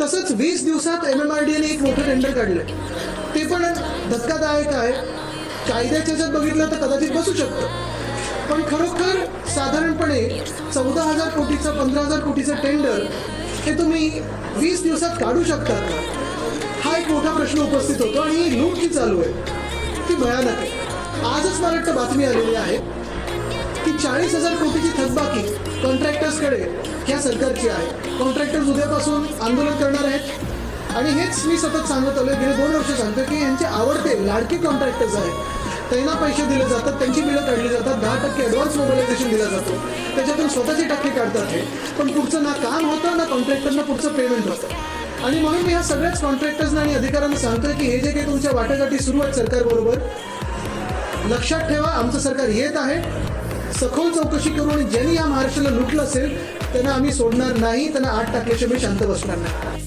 तसंच वीस दिवसात एम एम आर डी एक मोठं टेंडर काढलं. ते पण धक्कादायक आहे. कायद्याच्या जर बघितलं तर कदाचित बसू शकतं. पण खरोखर साधारणपणे चौदा हजार कोटीचं पंधरा हजार कोटीचं टेंडर हे तुम्ही वीस दिवसात काढू शकतात का हा एक मोठा प्रश्न उपस्थित होतो आणि ही लूट जी चालू आहे. ती भयानक आहे. आजच मला वाटतं बातमी आलेली आहे. की चाळीस हजार कोटीची थकबाकी कॉन्ट्रॅक्टर्सकडे ह्या सरकारची आहे. कॉन्ट्रॅक्टर्स उद्यापासून आंदोलन करणार आहेत. आणि हेच मी सतत सांगत आलोय. गेले दोन वर्ष सांगतो की यांचे आवडते लाडके कॉन्ट्रॅक्टर्स आहेत. त्यांना पैसे दिले जातात त्यांची बिलं काढली जातात. दहा टक्के ॲडव्हान्स मोबिलायझेशन दिला जातो. त्याच्यातून स्वतःचे टक्के काढतात हे. पण पुढचं ना काम होतं ना कॉन्ट्रॅक्टरना पुढचं पेमेंट होतं. आणि म्हणून मी ह्या सगळ्याच कॉन्ट्रॅक्टर्सना आणि अधिकाऱ्यांना सांगतोय की हे जे काही तुमच्या वाटेसाठी सुरू आहेत सरकारबरोबर लक्षात ठेवा आमचं सरकार येत आहे. सखोल चौकशी करून आणि ज्यांनी या महाराष्ट्राला लुटलं असेल त्यांना आम्ही सोडणार नाही. त्यांना आठ टाकल्याशिवाय मी शांत बसणार नाही.